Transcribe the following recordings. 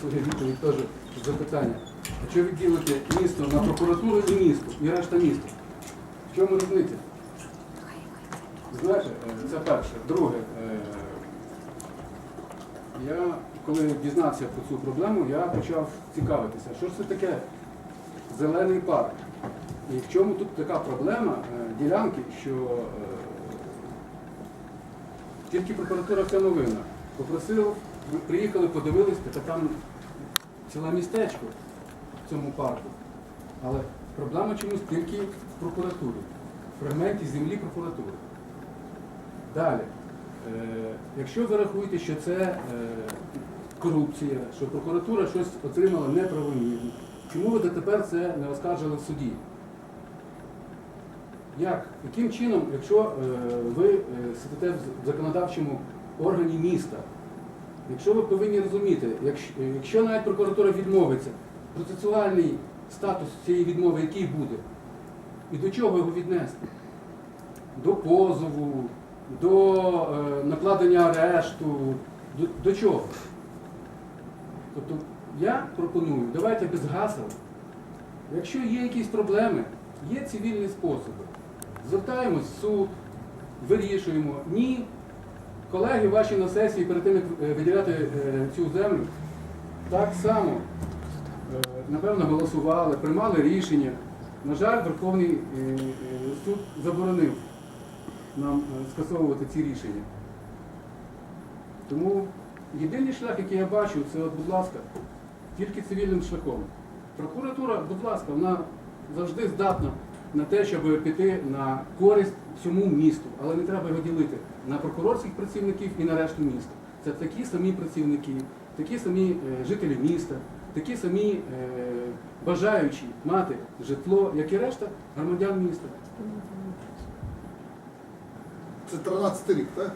своє відповідь теж запитання. А що ви ділите місто на прокуратуру і місто, і решта міста? В чому різниця? Знаєте, е, це перше. Друге, е, я коли дізнався про цю проблему, я почав цікавитися, що ж це таке зелений парк. І в чому тут така проблема е, ділянки, що тільки прокуратура в цьому винна. Попросив, ви приїхали, подивилися, та там ціле містечко в цьому парку. Але проблема чомусь тільки в прокуратурі, в фрагменті землі прокуратури. Далі, е, якщо ви рахуєте, що це е, корупція, що прокуратура щось отримала неправомірно, чому ви дотепер це не оскаржили в суді? Як? Яким чином, якщо е, ви е, сидите в законодавчому органі міста, якщо ви повинні розуміти, якщо, якщо навіть прокуратура відмовиться, процесуальний статус цієї відмови який буде? І до чого його віднести? До позову, до е, накладення арешту, до, до чого? Тобто я пропоную, давайте без гасел. Якщо є якісь проблеми, є цивільні способи. Звертаємось в суд, вирішуємо. Ні. Колеги ваші на сесії перед тим, як е, виділяти е, цю землю, так само, е, напевно, голосували, приймали рішення. На жаль, Верховний суд заборонив нам скасовувати ці рішення. Тому єдиний шлях, який я бачу, це, от, будь ласка, тільки цивільним шляхом. Прокуратура, будь ласка, вона завжди здатна на те, щоб піти на користь всьому місту, але не треба його ділити на прокурорських працівників і на решту міста. Це такі самі працівники, такі самі е, жителі міста, такі самі е, бажаючі мати житло, як і решта громадян міста. Це 13 рік, так?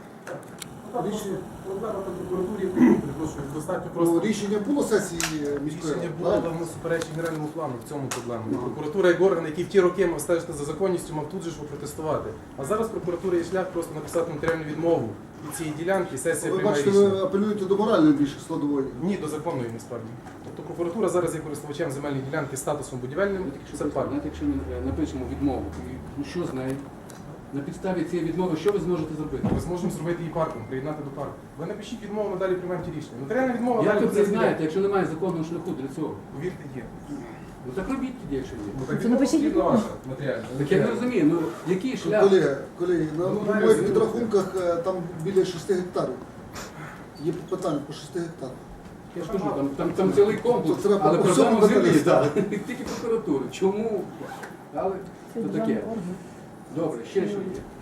Рішення проблема по прокуратурі, перепрошую, достатньо Ну, просто. рішення було сесії міської Рішення було, але воно суперечить генеральному плану, в цьому проблема. І Прокуратура як орган, який в ті роки мав стежити за законністю, мав тут же ж протестувати. А зараз прокуратура є шлях просто написати матеріальну відмову від цієї ділянки, сесія Ви приймає бачите, рішення. ви апелюєте до моральної більше складової. Ні, до законної насправді. Тобто прокуратура зараз є користувачем земельної ділянки з статусом будівельним, це парк. якщо ми е, напишемо відмову, ну що з нею? На підставі цієї відмови, що ви зможете зробити? Ми зможемо зробити її парком, приєднати до парку. Ви напишіть відмову, ми далі приймемо ті рішення. Матеріальна відмова Як ви це знаєте, якщо немає законного шляху для цього? Повірте, є. Ну так робіть тоді, якщо є. Ну, так Це відмова напишіть потрібна відмову. ваша матеріальна. Так я не розумію, ну який шлях? Колеги, колеги, на Ну, на моїх підрахунках е, там біля 6 гектарів. Є питання по 6 гектарів. Я ж кажу, там, там, там цілий комплекс, треба але по проблема в землі, да. тільки прокуратури. Чому? Але Це таке. Орган. Добре, ще що є.